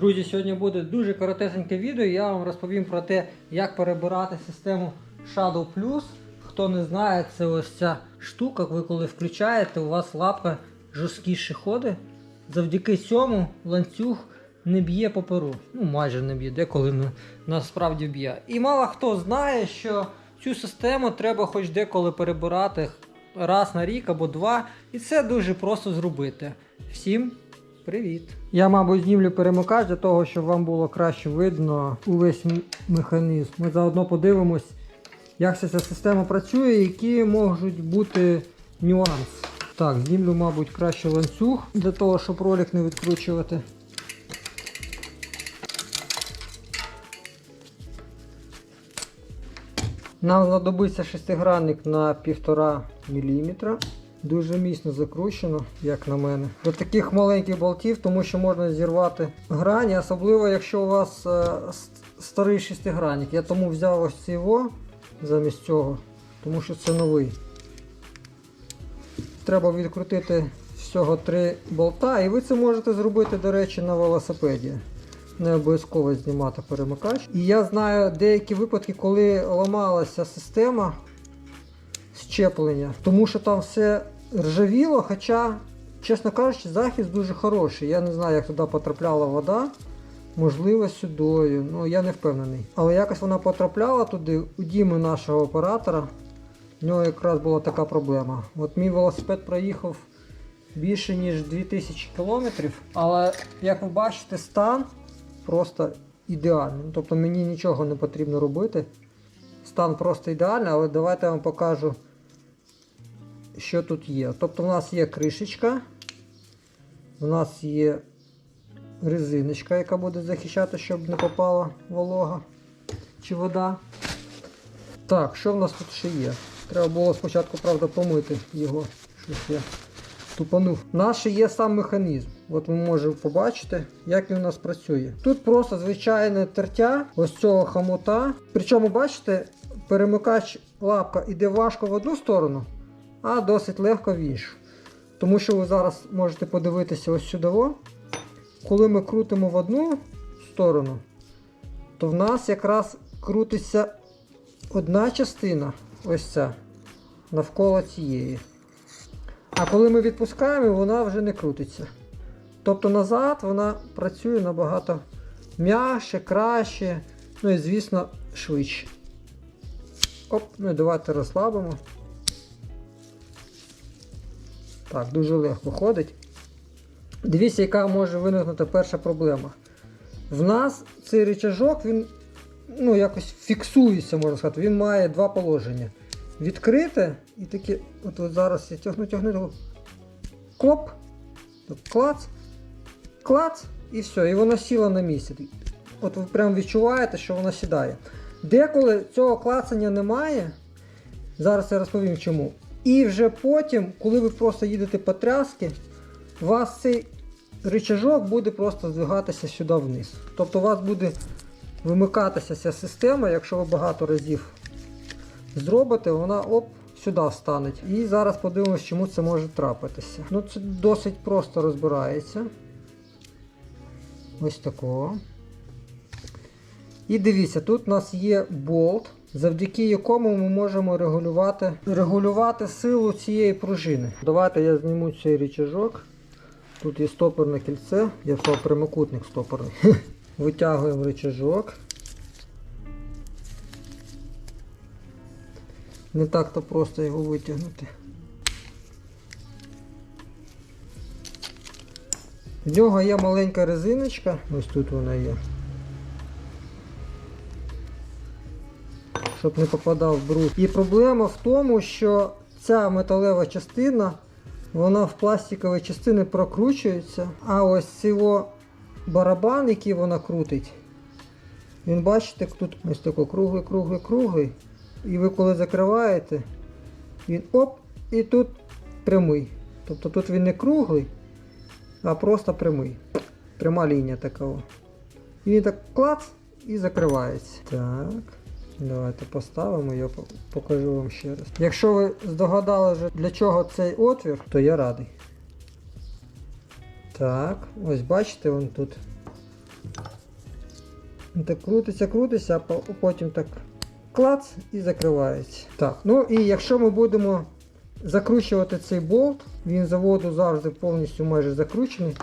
Друзі, сьогодні буде дуже коротесеньке відео. Я вам розповім про те, як перебирати систему Shadow Plus. Хто не знає, це ось ця штука, ви коли включаєте, у вас лапка жорсткіше ходить. Завдяки цьому ланцюг не б'є по перу. Ну, майже не б'є, деколи на- насправді б'є. І мало хто знає, що цю систему треба хоч деколи перебирати раз на рік або два. І це дуже просто зробити. Всім привіт! Я, мабуть, знімлю перемикач для того, щоб вам було краще видно увесь механізм. Ми заодно подивимось, як ця система працює, які можуть бути нюанси. Так, знімлю, мабуть, краще ланцюг для того, щоб ролик не відкручувати. Нам знадобиться шестигранник на 1,5 мм. Дуже міцно закручено, як на мене. До таких маленьких болтів, тому що можна зірвати грані, особливо якщо у вас е, старий шестигранник. Я тому взяв ось цього замість цього, тому що це новий. Треба відкрутити всього три болта, і ви це можете зробити, до речі, на велосипеді. Не обов'язково знімати перемикач. І я знаю деякі випадки, коли ламалася система щеплення, тому що там все ржавіло, хоча, чесно кажучи, захист дуже хороший. Я не знаю, як туди потрапляла вода. Можливо, сюдою, ну я не впевнений. Але якось вона потрапляла туди у Діми нашого оператора. В нього якраз була така проблема. От мій велосипед проїхав більше ніж 2000 кілометрів, але як ви бачите, стан просто ідеальний. Ну, Тобто мені нічого не потрібно робити. Стан просто ідеальний, але давайте я вам покажу, що тут є. Тобто в нас є кришечка, в нас є резиночка, яка буде захищати, щоб не попала волога чи вода. Так, що в нас тут ще є? Треба було спочатку, правда, помити його. Щось я тупанув. Наш є сам механізм. От ми можемо побачити, як він у нас працює. Тут просто звичайне тертя ось цього хомута. Причому, бачите, перемикач лапка іде важко в одну сторону, а досить легко в іншу. Тому що ви зараз можете подивитися ось сюди. Коли ми крутимо в одну сторону, то в нас якраз крутиться одна частина, ось ця, навколо цієї. А коли ми відпускаємо, вона вже не крутиться. Тобто назад вона працює набагато м'яше, краще, ну і звісно швидше. Оп, ну і давайте розслабимо. Так, дуже легко ходить. Дивіться, яка може виникнути перша проблема. В нас цей рычажок, він ну, якось фіксується, можна сказати. Він має два положення. Відкрите і таке, от, от зараз я тягну, тягну, тут клац, клац, і все, і воно сіло на місці. От ви прям відчуваєте, що воно сідає. Деколи цього клацання немає. Зараз я розповім чому. І вже потім, коли ви просто їдете по тряски, у вас цей рычажок буде просто здвигатися сюди вниз. Тобто у вас буде вимикатися ця система, якщо ви багато разів зробите, вона оп, сюди встане. І зараз подивимось, чому це може трапитися. Ну це досить просто розбирається. Ось такого. І дивіться, тут у нас є болт, завдяки якому ми можемо регулювати, регулювати силу цієї пружини. Давайте я зніму цей рычажок. Тут є стопорне кільце, я сказав прямокутник стопорний. Витягуємо рычажок. Не так-то просто його витягнути. В нього є маленька резиночка, ось тут вона є. Щоб не попадав бруд. І проблема в тому, що ця металева частина, вона в пластиковій частини прокручується, а ось цього барабан, який вона крутить, він бачите, тут ось такий круглий, круглий, круглий. І ви коли закриваєте, він оп, і тут прямий. Тобто тут він не круглий, а просто прямий. Пряма лінія такого. І він так клац і закривається. Так. Давайте поставимо, я покажу вам ще раз. Якщо ви здогадали, вже, для чого цей отвір, то я радий. Так, ось бачите, вон тут Так крутиться, крутиться, а потім так клац і закривається. Так, ну і якщо ми будемо закручувати цей болт, він заводу завжди повністю майже закручений,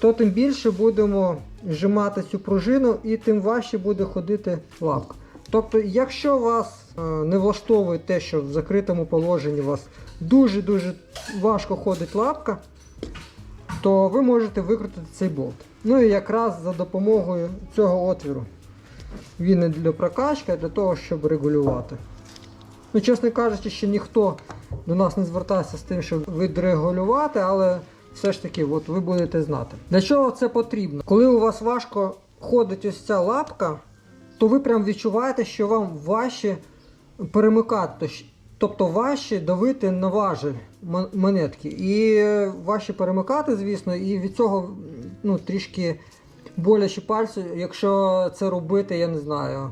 то тим більше будемо зжимати цю пружину і тим важче буде ходити лапка. Тобто, якщо вас е, не влаштовує те, що в закритому положенні у вас дуже-дуже важко ходить лапка, то ви можете викрутити цей болт. Ну і якраз за допомогою цього отвіру. Він не для прокачки, а для того, щоб регулювати. Ну, чесно кажучи, ще ніхто до нас не звертався з тим, щоб відрегулювати, але все ж таки, от ви будете знати. Для чого це потрібно? Коли у вас важко ходить ось ця лапка, то ви прям відчуваєте, що вам важче перемикати. Тобто важче давити на важель монетки. І е, важче перемикати, звісно, і від цього ну, трішки боляче пальці, якщо це робити, я не знаю.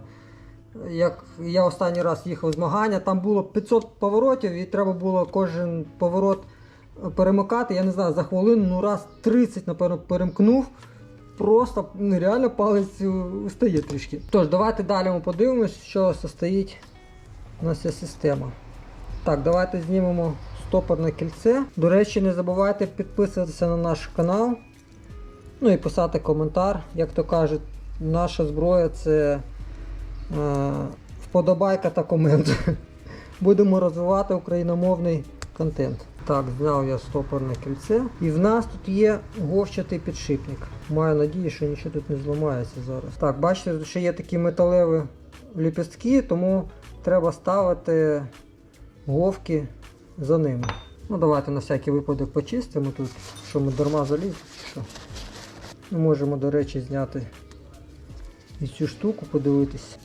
Як я останній раз їхав в змагання, там було 500 поворотів і треба було кожен поворот перемикати. Я не знаю, за хвилину ну раз 30, напевно, перемкнув. Просто ну, реально палець устає трішки. Тож, давайте далі ми подивимось, що состоїть у нас ця система. Так, давайте знімемо стопорне кільце. До речі, не забувайте підписуватися на наш канал. Ну і писати коментар. Як то кажуть, наша зброя це е, вподобайка та комент. Будемо розвивати україномовний контент. Так, зняв я стопорне кільце. І в нас тут є говчатий підшипник. Маю надію, що нічого тут не зламається зараз. Так, бачите, ще є такі металеві ліпістки, тому треба ставити говки за ними. Ну давайте на всякий випадок почистимо тут, що ми дарма заліз. Що. Ми можемо, до речі, зняти і цю штуку, подивитись.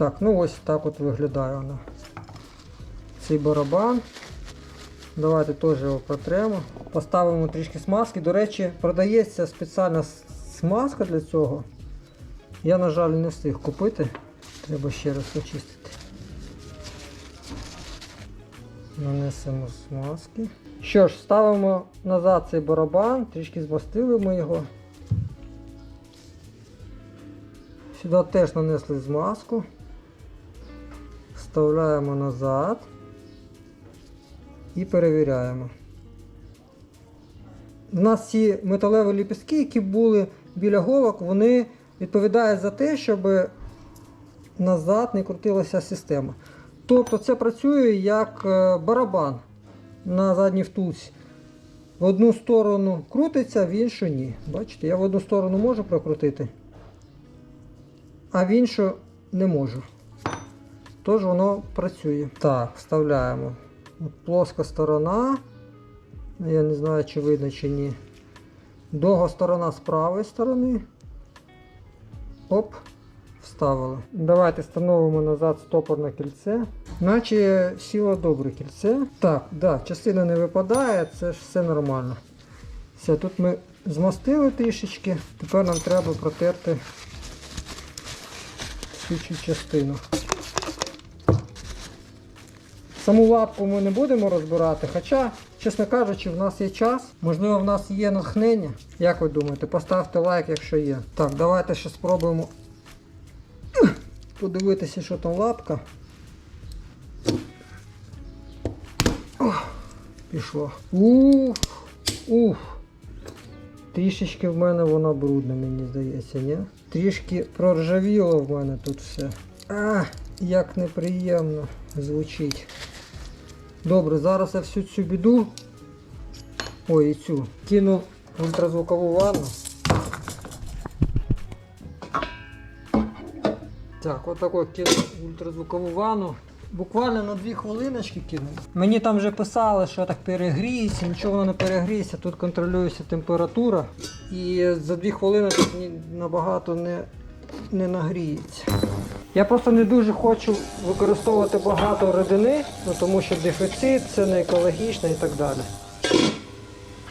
Так, ну ось так от виглядає вона. Цей барабан. Давайте теж його протремо. Поставимо трішки смазки. До речі, продається спеціальна смазка для цього. Я, на жаль, не встиг купити. Треба ще раз почистити. Нанесемо смазки. Що ж, ставимо назад цей барабан, трішки змастили ми його. Сюди теж нанесли змазку. Вставляємо назад і перевіряємо. У нас ці металеві ліпістки, які були біля голок, вони відповідають за те, щоб назад не крутилася система. Тобто це працює як е, барабан на задній втулці. В одну сторону крутиться, в іншу ні. Бачите, я в одну сторону можу прокрутити, а в іншу не можу. Тож воно працює. Так, вставляємо. От плоска сторона. Я не знаю, чи видно, чи ні. Довга сторона з правої сторони. Оп, вставили. Давайте встановимо назад стопорне кільце. Наче сіло добре кільце. Так, да, частина не випадає, це ж все нормально. Все, тут ми змастили трішечки. Тепер нам треба протерти цю частину. Саму лапку ми не будемо розбирати, хоча, чесно кажучи, в нас є час, можливо, в нас є натхнення. Як ви думаєте, поставте лайк, якщо є. Так, давайте ще спробуємо подивитися, що там лапка. Пішло. Уф, уф. Трішечки в мене вона брудна, мені здається, ні? Трішки проржавіло в мене тут все. А, як неприємно звучить. Добре, зараз я всю цю біду. Ой, і цю. Кину в ультразвукову ванну. Так, отако кину в ультразвукову ванну. Буквально на 2 хвилиночки кину. Мені там вже писали, що так перегріється, нічого воно не перегріється, тут контролюється температура. І за 2 хвилини тут набагато не, не нагріється. Я просто не дуже хочу використовувати багато рідини, ну, тому що дефіцит, це не екологічно і так далі.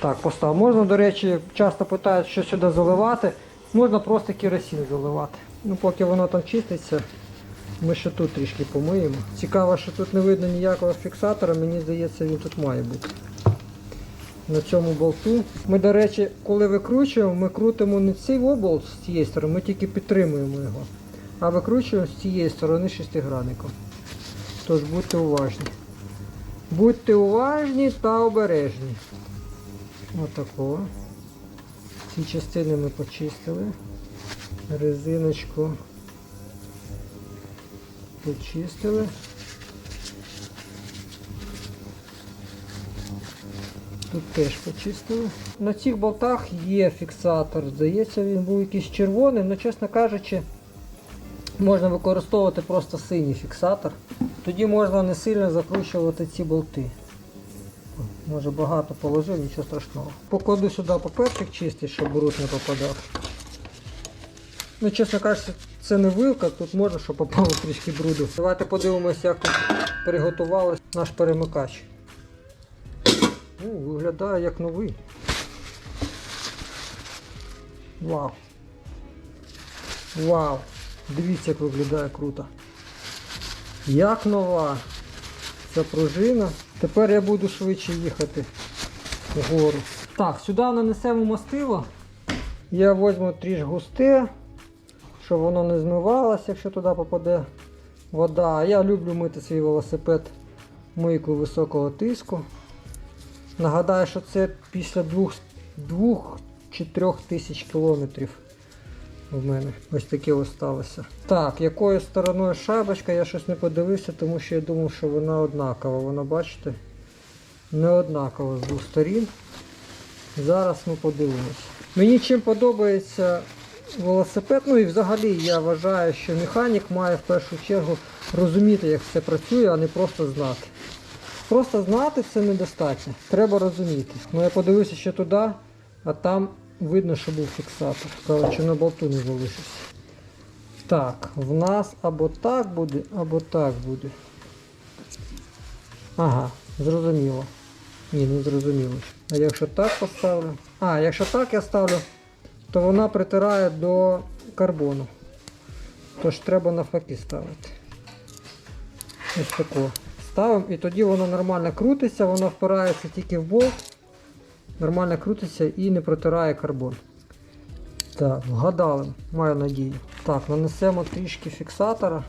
Так, постав. Можна, до речі, часто питають, що сюди заливати. Можна просто керосин заливати. Ну, поки воно там чиститься, ми ще тут трішки помиємо. Цікаво, що тут не видно ніякого фіксатора, мені здається, він тут має бути. на цьому болту. Ми, до речі, коли викручуємо, ми крутимо не цей оболт з цієї сторони, ми тільки підтримуємо його. А викручуємо з цієї сторони шестигранником. Тож будьте уважні. Будьте уважні та обережні. Отако. Ці частини ми почистили. Резиночку почистили. Тут теж почистили. На цих болтах є фіксатор. Здається, він був якийсь червоний, але, чесно кажучи, можна використовувати просто синій фіксатор. Тоді можна не сильно закручувати ці болти. Може багато положив, нічого страшного. Покладу сюди паперчик чистий, щоб бруд не попадав. Ну, чесно кажучи, це не вилка, тут може, щоб попало трішки бруду. Давайте подивимося, як тут приготувався наш перемикач. Ну, виглядає як новий. Вау. Вау! Дивіться, як виглядає круто. Як нова ця пружина. Тепер я буду швидше їхати вгору. Так, сюди нанесемо мастило. Я візьму тріш густе, щоб воно не змивалося, якщо туди попаде вода. Я люблю мити свій велосипед мийкою високого тиску. Нагадаю, що це після двох, двох чи трьох тисяч кілометрів у мене. Ось таке ось сталося. Так, якою стороною шайбочка, я щось не подивився, тому що я думав, що вона однакова. Вона, бачите, не однакова з двох сторін. Зараз ми подивимось. Мені чим подобається велосипед, ну і взагалі я вважаю, що механік має в першу чергу розуміти, як все працює, а не просто знати. Просто знати це недостатньо. Треба розуміти. Ну я подивився ще туди, а там видно, що був фіксатор. Коротше, на болту не залишився. Так, в нас або так буде, або так буде. Ага, зрозуміло. Ні, не зрозуміло. А якщо так поставлю. А, якщо так я ставлю, то вона притирає до карбону. Тож треба навпаки ставити. Ось тако. Ставимо і тоді воно нормально крутиться, воно впирається тільки в болт. Нормально крутиться і не протирає карбон. Так, вгадали, маю надію. Так, нанесемо трішки фіксатора.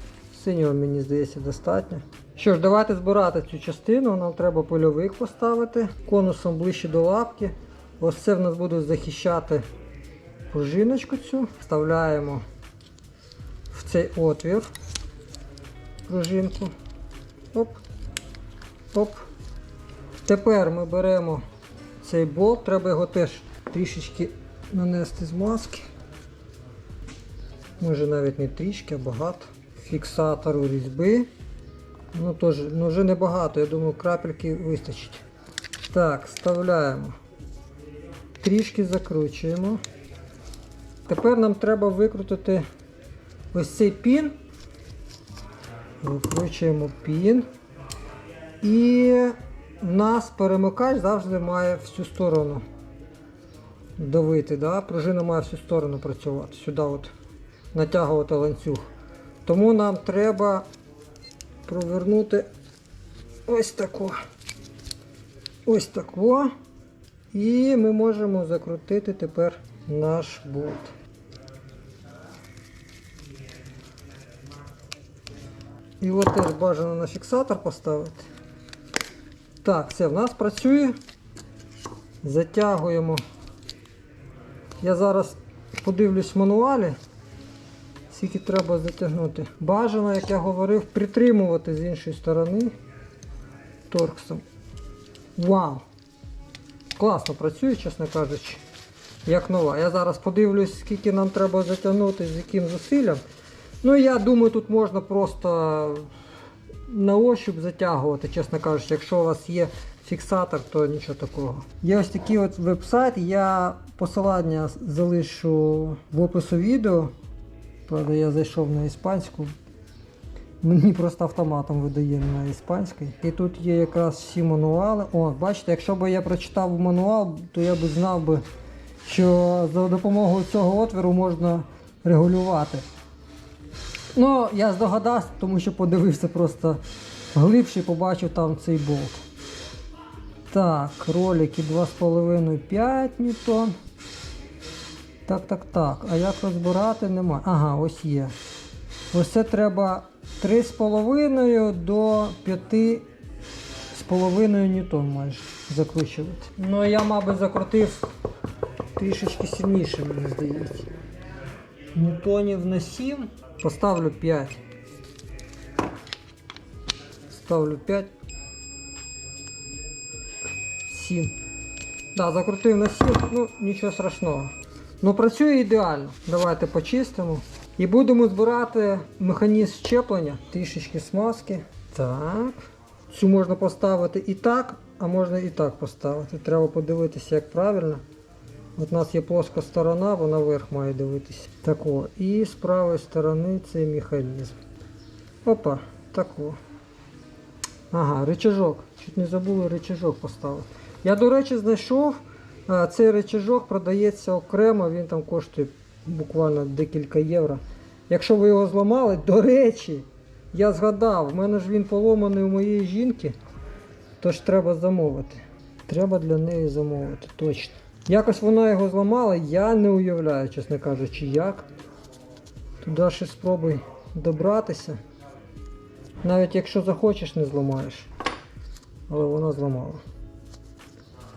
Синього, мені здається, достатньо. Що ж, давайте збирати цю частину. Нам треба польовик поставити конусом ближче до лапки. Ось це в нас буде захищати пружиночку цю. Вставляємо в цей отвір пружинку. Оп. Оп. Тепер ми беремо цей болт, треба його теж трішечки нанести з маски. Може навіть не трішки, а багато. Фіксатору різьби. Ну теж, ну вже не багато, я думаю, крапельки вистачить. Так, вставляємо. Трішки закручуємо. Тепер нам треба викрутити ось цей пін. Викручуємо пін. І нас перемикач завжди має всю сторону давити. Да? Пружина має всю сторону працювати. Сюди от натягувати ланцюг. Тому нам треба провернути ось тако. Ось тако. І ми можемо закрутити тепер наш болт. Його теж бажано на фіксатор поставити. Так, все, в нас працює. Затягуємо. Я зараз подивлюсь в мануалі, скільки треба затягнути. Бажано, як я говорив, притримувати з іншої сторони торксом. Вау! Класно працює, чесно кажучи, як нова. Я зараз подивлюсь, скільки нам треба затягнути, з яким зусиллям. Ну я думаю, тут можна просто на ощуп затягувати, чесно кажучи, якщо у вас є фіксатор, то нічого такого. Є ось такий от веб-сайт, я посилання залишу в опису відео. Правда, я зайшов на іспанську. Мені просто автоматом видає на іспанській. І тут є якраз всі мануали. О, бачите, якщо б я прочитав мануал, то я б знав би, що за допомогою цього отвору можна регулювати. Ну, я здогадався, тому що подивився просто глибше і побачив там цей болт. Так, ролики 2,5-5 ньютон. Так, так, так. А як розбирати нема. Ага, ось є. Ось це треба 3,5 до 5,5 ньютон майже закручувати. Ну я, мабуть, закрутив трішечки сильніше, мені здається. Ньютонів на 7. Поставлю 5. Ставлю 5. 7. Да, закрутив на 7, ну нічого страшного. Ну працює ідеально. Давайте почистимо. І будемо збирати механізм щеплення, трішечки смазки. Так. Цю можна поставити і так, а можна і так поставити. Треба подивитися, як правильно. От у нас є плоска сторона, вона вверх має дивитися. Тако. І з правої сторони цей механізм. Опа, тако. Ага, рычажок. Чуть не забули рычажок поставити. Я, до речі, знайшов. а, Цей рычажок продається окремо, він там коштує буквально декілька євро. Якщо ви його зламали, до речі, я згадав, в мене ж він поломаний у моєї жінки, тож треба замовити. Треба для неї замовити, точно. Якось вона його зламала, я не уявляю, чесно кажучи, як. Туди ще спробуй добратися. Навіть якщо захочеш, не зламаєш. Але вона зламала.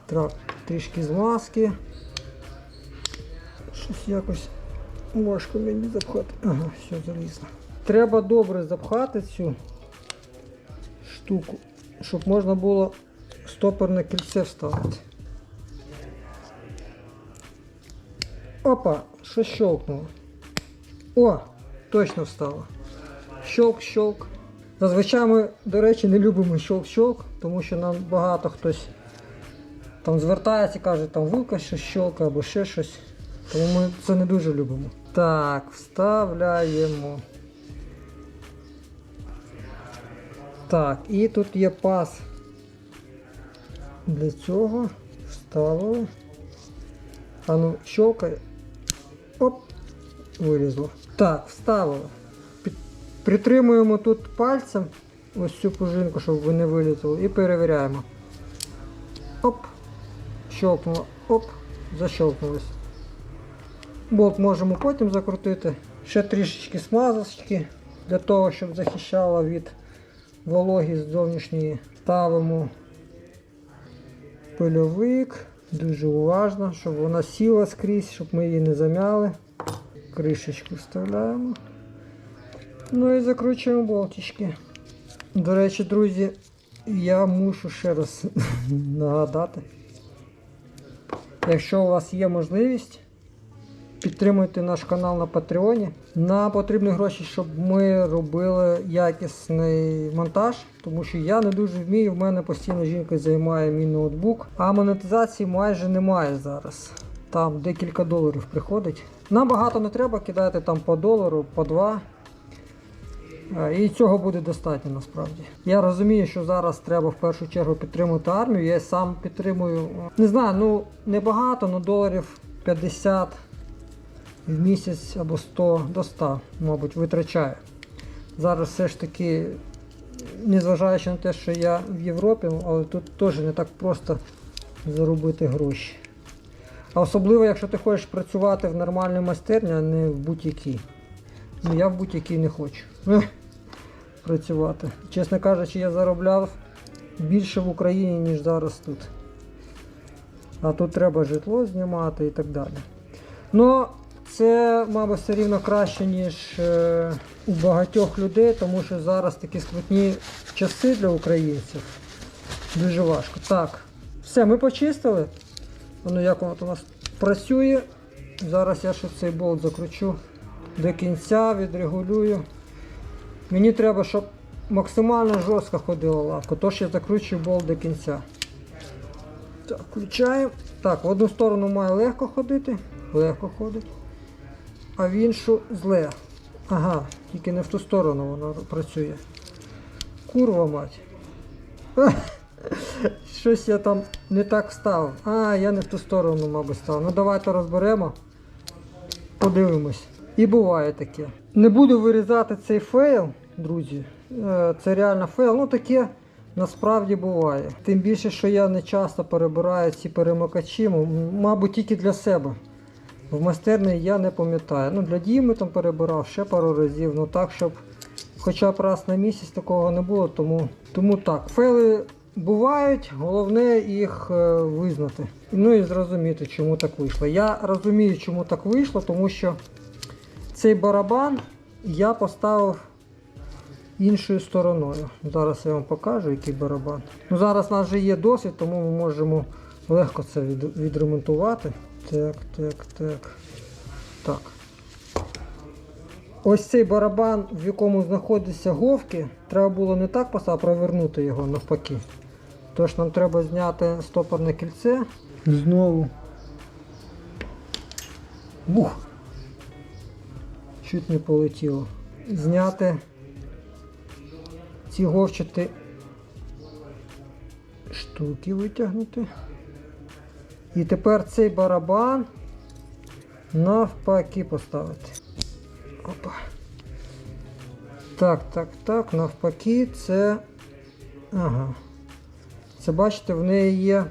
Так, трішки змазки. Щось якось важко мені запхати. Ага, все залізло. Треба добре запхати цю штуку, щоб можна було стопорне кільце вставити. Опа, що щелкнуло. О, точно встало. Щелк-щелк. Зазвичай ми, до речі, не любимо щелк-щелк, тому що нам багато хтось там звертається і каже, там вилка щось щелка або ще щось. Тому ми це не дуже любимо. Так, вставляємо. Так, і тут є паз. Для цього вставили. А ну, щелкає. Оп, вилізло. Так, вставили. Під- Притримуємо тут пальцем ось цю пружинку, щоб ви не вилізли, і перевіряємо. Оп, щелкнуло, оп, защелкнулось. Болт можемо потім закрутити. Ще трішечки смазочки для того, щоб захищало від вологі зовнішньої. Ставимо пильовик. Дуже уважно, щоб вона сіла скрізь, щоб ми її не зам'яли. Кришечку вставляємо. Ну і закручуємо болтички. До речі, друзі, я мушу ще раз нагадати. Якщо у вас є можливість, підтримуйте наш канал на Патреоні. Нам потрібні гроші, щоб ми робили якісний монтаж, тому що я не дуже вмію, в мене постійно жінка займає мій ноутбук, а монетизації майже немає зараз. Там декілька доларів приходить. Нам багато не треба, кидайте там по долару, по два. І цього буде достатньо насправді. Я розумію, що зараз треба в першу чергу підтримувати армію. Я сам підтримую. е, Не знаю, ну небагато, ну доларів 50 в місяць або 100 до 100, мабуть, витрачаю. Зараз все ж таки, незважаючи на те, що я в Європі, але тут теж не так просто заробити гроші. А особливо, якщо ти хочеш працювати в нормальній майстерні, а не в будь-якій. Ну я в будь-якій не хочу працювати. Чесно кажучи, я заробляв більше в Україні, ніж зараз тут. А тут треба житло знімати і так далі. Ну, це, мабуть, все рівно краще, ніж е, у багатьох людей, тому що зараз такі скрутні часи для українців. Дуже важко. Так, все, ми почистили. Воно як воно у нас працює. Зараз я ще цей болт закручу до кінця, відрегулюю. Мені треба, щоб максимально жорстко ходила лавка, тож я закручую болт до кінця. Так, включаємо. Так, в одну сторону має легко ходити, легко ходить, а в іншу зле. Ага, тільки не в ту сторону воно працює. Курва мать. Щось я там не так вставив. А, я не в ту сторону, мабуть, став. Ну давайте розберемо. Подивимось. І буває таке. Не буду вирізати цей фейл, друзі. Е, Це реально фейл. Ну таке насправді буває. Тим більше, що я не часто перебираю ці перемикачі, мабуть, тільки для себе. В майстерні я не пам'ятаю. Ну, для Діми там перебирав ще пару разів, ну так, щоб хоча б раз на місяць такого не було, тому, тому так. Фейли бувають, головне їх е, визнати. Ну і зрозуміти, чому так вийшло. Я розумію, чому так вийшло, тому що цей барабан я поставив іншою стороною. Зараз я вам покажу, який барабан. Ну, зараз у нас вже є досвід, тому ми можемо легко це від- відремонтувати. Так, так, так. Так. Ось цей барабан, в якому знаходяться говки, треба було не так поставити, а провернути його навпаки. Тож нам треба зняти стопорне кільце. Знову. Бух! Чуть не полетіло. Зняти ці говчаті штуки витягнути. І тепер цей барабан навпаки поставити. Опа. Так, так, так, навпаки, це. Ага. Це бачите, в неї є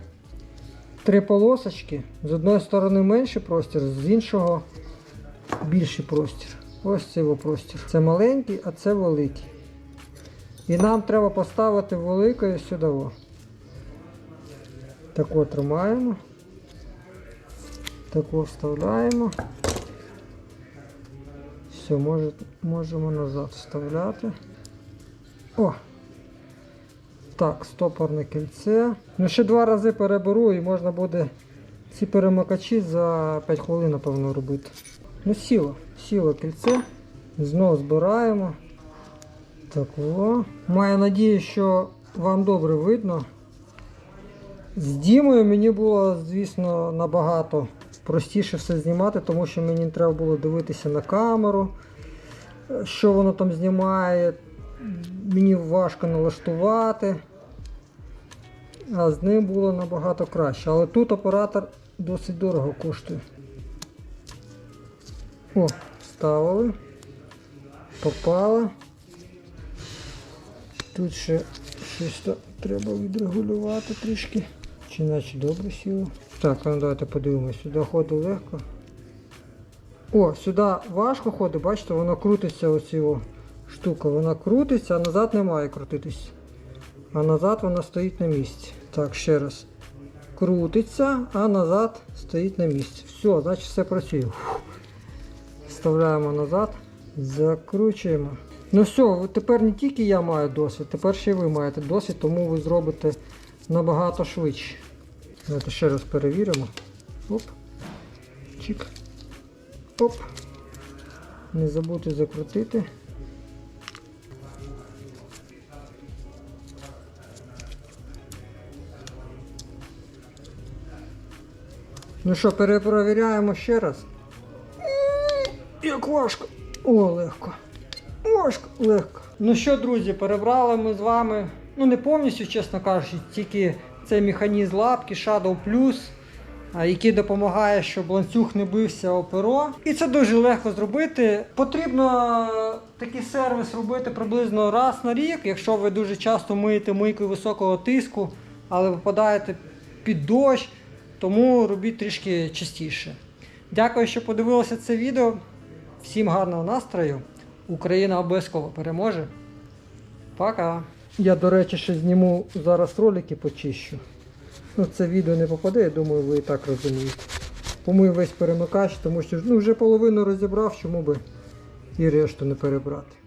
три полосочки. З одної сторони менший простір, з іншого більший простір. Ось цей простір. Це маленький, а це великий. І нам треба поставити великою сюди. Так от тримаємо. Так вставляємо. Все, може, можемо назад вставляти. О! Так, стопорне кільце. Ну, ще два рази переберу і можна буде ці перемикачі за 5 хвилин, напевно, робити. Ну, сіло, сіло кільце. Знову збираємо. Так, о. Маю надію, що вам добре видно. З Дімою мені було, звісно, набагато простіше все знімати, тому що мені треба було дивитися на камеру, що воно там знімає. Мені важко налаштувати. А з ним було набагато краще. Але тут оператор досить дорого коштує. О, ставили. Попало. Тут ще щось треба відрегулювати трішки. Чи наче добре сіло. Так, ну давайте подивимось. Сюди ходить легко. О, сюди важко ходить, бачите, воно крутиться ось його штука. Вона крутиться, а назад не має крутитись. А назад вона стоїть на місці. Так, ще раз. Крутиться, а назад стоїть на місці. Все, значить все працює. Вставляємо назад, закручуємо. Ну все, тепер не тільки я маю досвід, тепер ще ви маєте досвід, тому ви зробите набагато швидше. Давайте ще раз перевіримо. Оп. Чик. Оп. Не забудьте закрутити. Ну що, перепровіряємо ще раз. Як важко. О, легко. Важко, легко. Ну що, друзі, перебрали ми з вами, ну не повністю, чесно кажучи, тільки цей механізм лапки Shadow Plus, який допомагає, щоб ланцюг не бився о перо. І це дуже легко зробити. Потрібно е, такий сервіс робити приблизно раз на рік, якщо ви дуже часто миєте мийкою високого тиску, але випадаєте під дощ, тому робіть трішки частіше. Дякую, що подивилися це відео. Всім гарного настрою. Україна обов'язково переможе. Пока. Я, до речі, ще зніму зараз ролики почищу. Ну, це відео не попаде, я думаю, ви і так розумієте. Помию весь перемикач, тому що ну, вже половину розібрав, чому би і решту не перебрати.